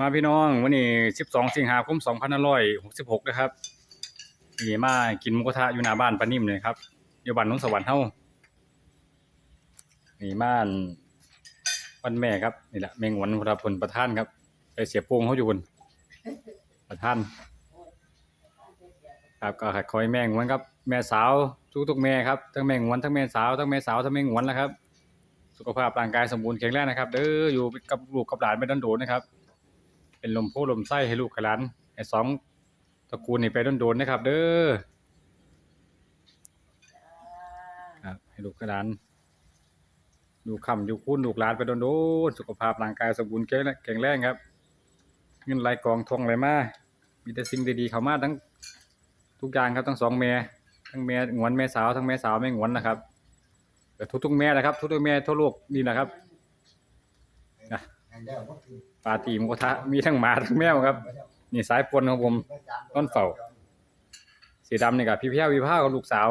มาพี่น้องวันนี้ 12 สิงหาคม2566 นะครับนี่มากินมูกระทะอยู่หน้าบ้านปานิ่มเลยครับอยู่บ้านนนสวรรค์เฮานี่บ้านวันแม่ครับนี่แหละแมงวันพระพลประธานครับไปเสียโป้งเขาอยู่บนประธาน ครับก็คอยแมงวันครับ แม่สาวทุกทุกแม่ครับทั้งแมงวันทั้งแม่สาวทั้งแม่สาวทั้งแมงวันแล้วครับ สุขภาพร่างกายสมบูรณ์แข็งแรงนะครับเด้ออยู่กับลูกกับหลานไม่ดันโดนนะครับ เป็นลมโพลมไส้ให้ลูกกับหลานให้สองตระกูลนี่ไปโดนๆนะครับ เด้อครับให้ลูกกับหลานอยู่คำอยู่คุ้นลูกหลานไปโดนโดนสุขภาพร่างกายสมบูรณ์แข็งแรงครับ เงินไหลกองทองไหลมามีแต่สิ่งดีๆเข้ามาทั้งทุกอย่างครับทั้งสองแม่ทั้งแม่งวนแม่สาวทั้งแม่สาวแม่งวนนะครับแต่ทุกๆแม่นะครับ ทุกๆแม่ทั่วโลกนี่นะครับนะ ปาตีมกระทะมีทั้งหมาทั้งแมวครับ นี่สายปนของผมต้นเฝ้าสีดำนี่กับพี่เพี้ยวิภากับลูกสาว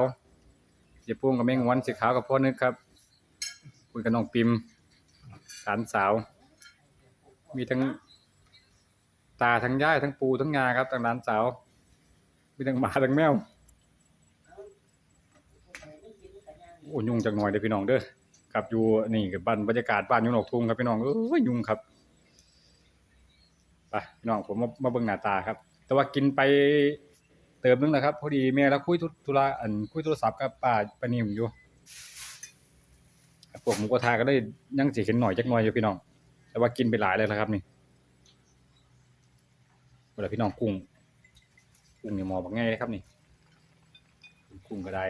เสียปุ้งกับแมงวันสีขาวกับพ่อนึกครับ คุณกับน้องปิมหลานสาว มีทั้งตาทั้งย่ายทั้งปูทั้งงาครับทั้งหลานสาว มีทั้งหมาทั้งแมวโอ้ยุ่งจังหน่อยเด้อพี่น้องเด้อครับอยู่นี่กับบ้านบรรยากาศบ้านอยู่นอกทุ่งครับพี่น้องเอ้ยยุ่งครับ ไปพี่น้องผมมามาเบิ่งหน้าตาครับ แต่ว่ากินไปเติมนึงนะครับ พอดีแม่แล้วคุยธุระอันคุยโทรศัพท์กับป้าปานิมอยู่พวกหมูกระทะก็ได้ยังสิเห็นหน่อยจักหน่อยอยู่พี่น้อง แต่ว่ากินไปหลายเลยแล้วครับนี่เวลาพี่น้องกุ้งกุ้งนี่หมอบอกง่ายเลยครับนี่กุ้งก็ได้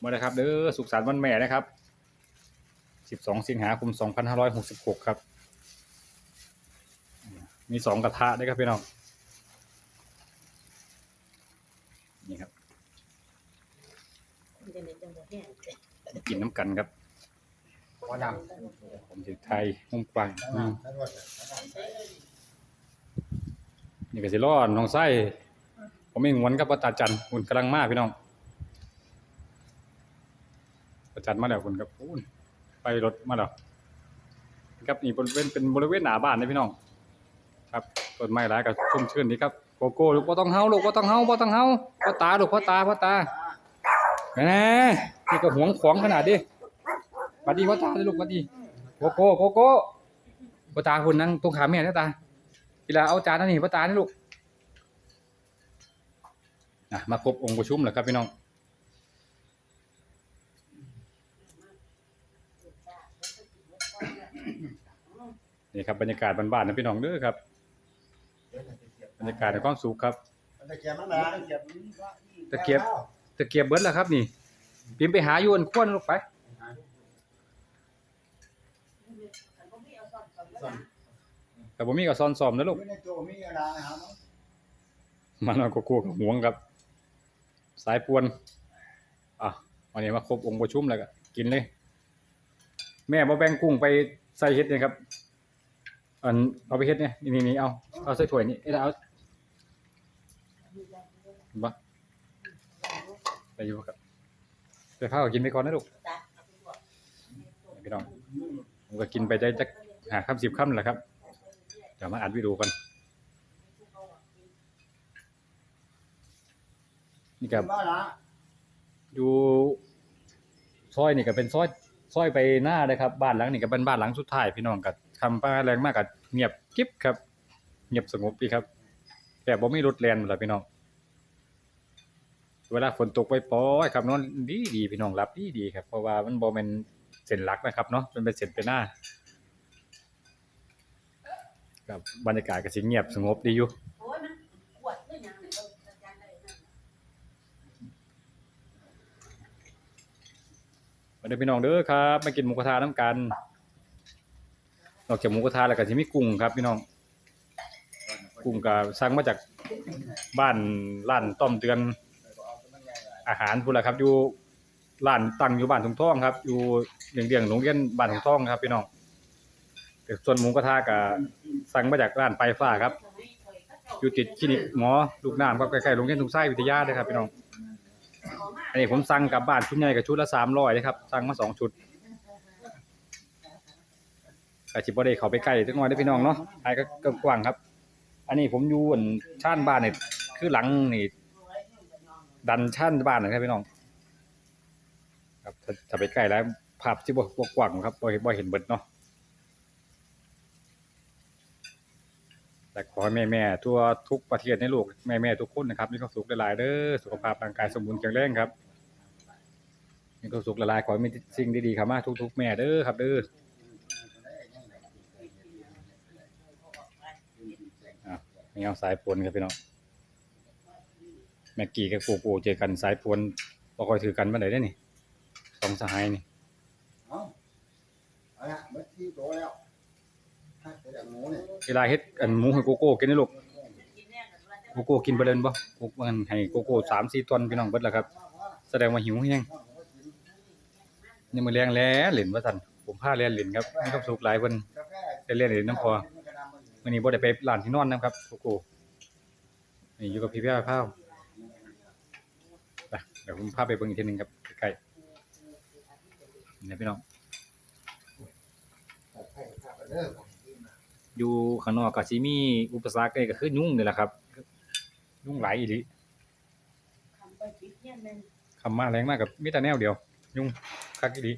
มาเลยครับเด้อสุขสันต์วันแม่นะครับ 12 สิงหาคม 2566 ครับ มีสองกระทะด้วยครับพี่น้อง นี่ครับ กินน้ำกันครับหัวดผมถึงไทยมุมกว้างอืมนี่ก็สิรอดน้องไส้ผมเองหวนกับป้าตาจันคุณกำลังมาพี่น้องป้าจันมาแล้วคุณครับอู้นไปรถมาแล้วครับนี่บริเวณเป็นบริเวณหน้าบ้านนะพี่น้อง ครับต้นไม้หลายกับชุ่มชื่นนี่ครับโกโก้ลูกบ่ต้องเฮาลูกบ่ต้องเฮาบ่ต้องเฮาพ่อตาลูกพ่อตาพ่อตาแหมนี่ก็หวงของขนาดดิบัดดีพ่อตาเลยลูกบัดดีโกโก้โกโก้พ่อตาคุณนั่งตรงขาแม่นะตาเวลาเอาจานนั่นนี่พ่อตานี่ลูกอะมาครบองค์ประชุมแล้วครับพี่น้องนี่ครับบรรยากาศบ้านๆนะพี่น้องเด้อครับ รรยากาศในความสุขครับ ตะเกียบนั่นแหละตะเกียบตะเกียบ ตะเกียบเบิดแล้วครับนี่พิมพ์ไปหาอยู่อันควนลูกไปแต่ผมมีกับซอนซอมนะลูกไม่ได้โจมีอะไรหาเนาะมันเอาก็กลัวกับห่วงครับ สายปวน อะวันนี้มาครบองค์ประชุมแล้วก็กินเลย แม่บ่แบ่งกุ้งไปใส่เฮ็ดเนี่ยครับ อันเอาไปเฮ็ดเนี่ยนี่นี่นี่เอาเอาใส่ถ้วยนี่เอ้ยเอา บ่ไปอยู่ครับไปข้าก็กินไปก่อนนะลูกพี่น้องผมก็กินไปได้จักหาคำสิบคำแหละครับเดี๋ยวมาอัดวิดีโอกันนี่ครับอยู่ซอยนี่ก็เป็นซอยซอยไปหน้าเลยครับ บ้านหลังนี่ก็เป็นบ้านหลังสุดท้ายพี่น้องกับคำป้าแรงมากกับเงียบกิ๊บครับ เงียบสงบดีครับแบบบ่มีรถแล่นหมดล้วพี่น้อง เวลาฝนตกไปปอยครับนอนดีดีพี่น้องรับดีดีครับ เพราะว่ามันบ่เป็นเส้นหลักนะครับเนาะมันเป็นเส้นไปหน้าครับบรรยากาศก็สิเงียบสงบดีอยู่โอ้ยมันขวดด้วยยังเนี่ยเราจัดการได้นั่นมาเด้อพี่น้องเด้อครับมากินหมูกระทะน้ำกันนอกจากหมูกระทะแล้วก็สิมีกุ้งครับพี่น้อง กุ้งก็สั่งมาจากบ้านร้านต้อมเตือน อาหารพุ่นละครับอยู่ร้านตั้งอยู่บ้านถุงทองครับ อยู่เรียงๆโรงเรียนบ้านถุงทองครับพี่น้องแต่ส่วนหมูกระทะก็สั่งมาจากร้านไปฟ้าครับ อยู่ติดคลินิกหมอลูกน้ำครับใกล้ๆโรงเรียนทุ่งไส้วิทยาเลยครับพี่น้องอันนี้ผมสั่งกลับบ้านชุดใหญ่กับชุดละสามร้อยเลยครับสั่งมาสองชุดก็สิบ่ได้เขาไปใกล้จักหน่อยเด้พี่น้องเนาะไอ้ก็กว้างครับ อันนี้ผมอยู่อันชานบ้านนี่คือหลังนี่ ดันชานบ้านนะครับพี่น้อง ครับถ้าถ้าไปใกล้แล้วภาพที่บ่บ่กว้างครับบ่เห็นเห็นบิดเนาะแต่ขอให้แม่ทั่วทุกประเทศในโลกแม่ๆทุกคนนะครับมีความสุขหลายๆเด้อสุขภาพร่างกายสมบูรณ์แข็งแรงครับมีความสุขหลายๆขอให้มีสิ่งดีๆเข้ามาทุก ๆ แม่เด้อครับเด้ออะนี่เอาสายปนครับพี่น้อง แม็กกี้กับโกโก้เจอกันสายปนบ่ค่อยถือกันปานใดเด้อนี่สองสหายนี่เอาเอาละเมื่อที่โตแล้วถ้าเกิดอย่างหมูเนี่ยเวลาเฮ็ดอันหมูให้โกโก้กินนี่ลูกกินแน่กันว่าจะโกโก้กินไปเลยบ่โกโก้มันให้โกโก้3 4ตอนพี่น้องเบิดแล้วครับ แสดงว่าหิวแฮงยังมื้อแรงแลเล่นว่าซั่นผมพาแล่นเล่นครับมีความสุขหลายเพิ่นกาแฟได้เล่นเล่นน้ำพอมื้อนี้บ่ได้ไปร้านที่นอนนะครับโกโก้นี่อยู่กับพี่แพ้พาวไป เดี๋ยวผมพาไปเบิ่งอีกทีหนึงครับใกล้ๆนี่พี่น้องกาแฟกาแฟเด้ออยู่ข้างนอกก็สิมีอุปสรรคนี่ก็คือยุงนี่แหละครับ ยุงหลายอีหลีทำไปปิดเนี่ยมันคำมาแรงมากกับมีแต่แนวเดียว ยุงคักอีหลี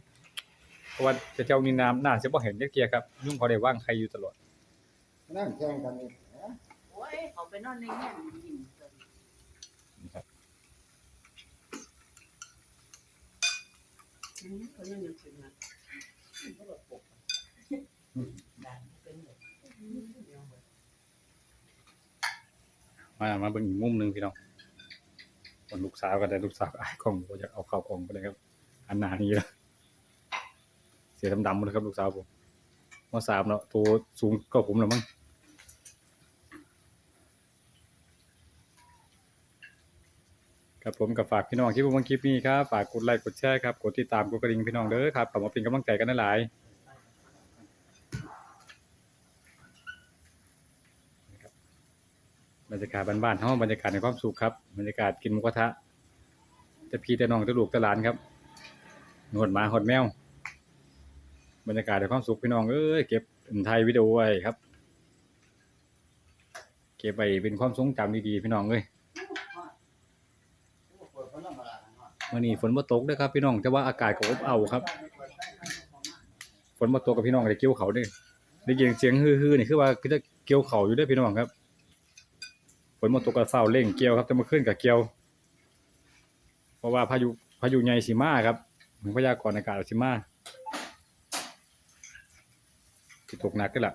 เพราะว่าเจ้านี่น้ำน่าจะบ่เห็นจักเกียครับ ยุงเขาได้ว่างใครอยู่ตลอดนั่งแข่งกันนี่โอ้ยเขาไปนอนในเนี่ยยินกันนะครับ อืม เขายังยังถึงอะเขาแบบปกดันเป็นแบบมามาเบิ่งอีกมุมหนึ่งพี่น้องคนลูกสาวก็ได้ลูกสาวอ้ายกล้องบ่อยากเอาเข้ากล้องไปเลยครับ อันหนานี้แล้วเสียดำๆหมดเลยครับลูกสาวผมมสามเนาะตัวสูงก็ผมแล้วมั้ง ครับผมกับฝากพี่น้องที่ผมคลิปนี้ครับฝากกดไลค์กดแชร์ครับกดติดตามกดกระดิ่งพี่น้องเด้อครับขอมาเป็นกำลังใจกันหลายบรรยากาศบ้านๆเฮาบรรยากาศในความสุขครับบรรยากาศกินมูกระทะแต่พี่แต่น้องแต่ลูกแต่หลานครับหดหมาหดแมว บรรยากาศในความสุขพี่น้องเอ้ยเก็บเป็นไทยวิดีโอไว้ครับ เก็บไว้เป็นความทรงจำดีๆพี่น้องเอ้ย เปิดพัดลมมาละเนาะ วันนี้ฝนบ่ตกด้อครับพี่น้องแต่ว่าอากาศก็อบอ้าวครับ ฝนบ่ตกกับพี่น้องก็ได้เกี่ยวเขาวเด้อได้ยินเสียงฮือๆนี่คือว่าคือจะเกี่ยวเขาอยู่ด้อพี่น้องครับ ฝนบ่ตกก็เฝ้าเร่งเกี่ยวครับแต่เมื่อคืนก็เกี่ยว เพราะว่าพายุพายุใหญ่สิมาครับเหมือนพยากรณ์อากาศสิมาสิตกหนักก็ล่ะ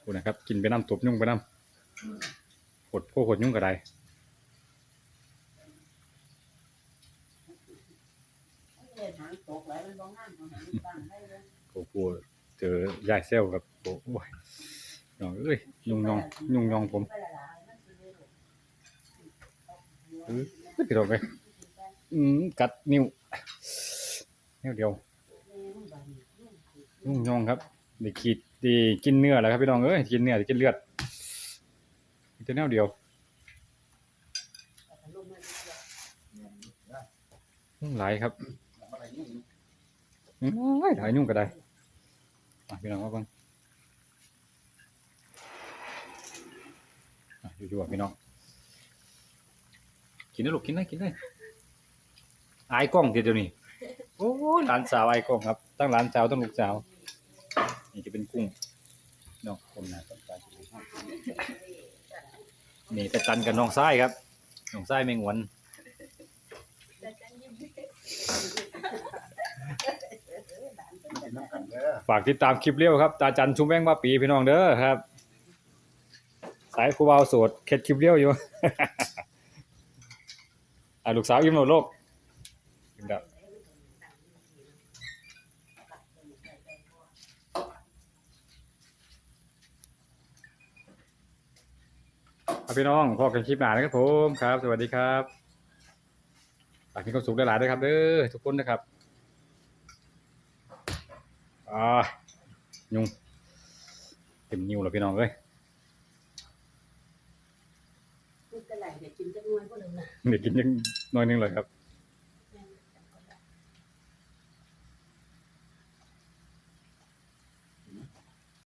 โอ้นะครับ กินไปน้ำตบยุ่งไปน้ำหดพวกหดยุ่งก็ได้ เล่นหางตกไหลมันบ้องงานของหางบ้งได้เลยโอ้โหเจอยายเซลครับโอ้ยน้องเอ้ยยุงยองยุงยองผมไปละลายมันคือเลยเออไม่ติดหรอกเลยอืมกัดนิ้วนิ้วเดียวยุงยองครับได้ขีดได้กินเนื้อแล้วครับพี่น้องเอ้ยกินเนื้อได้กินเลือดมีแนวเดียวยุงหลายครับ ไรนี่อืมหลายยุงก็ได้อะพี่น้องว่าเบ้างอะอยู่ๆอะพี่น้อง กินได้ลูกกินได้กินได้อายกล้องทีเดียวนี่โอ้ยหลานสาวอายกล้องครับตั้งหลานสาวตั้งลูกสาว นี่จะเป็นกุ้งน้องคนนะต้องการนี่ตะจันกับน้องทรายครับน้องทรายแมงวันกินน้ำกันเด้อ ฝากติดตามคลิปเลี้ยวครับ ตาจันชุมแวงว่าปีพี่น้องเด้อครับ สายครูบาวโสดเข็ดคลิปเลี้ยวอยู่ อะลูกสาวยิ้มโลดโลกยิ้มแล้วครับพี่น้องพอกันคลิปหนานะครับผมครับ สวัสดีครับฝากมีความสุขหลายๆด้วยครับเด้อทุกคนนะครับ อ่ายุงเต็มนิ้วแล้วพี่น้องเอ้ยพูดกันไหลเดี๋ยวกินจะนวลพวกนึงนะเดี๋ยวกินยังน้อยหนึงเลยครับ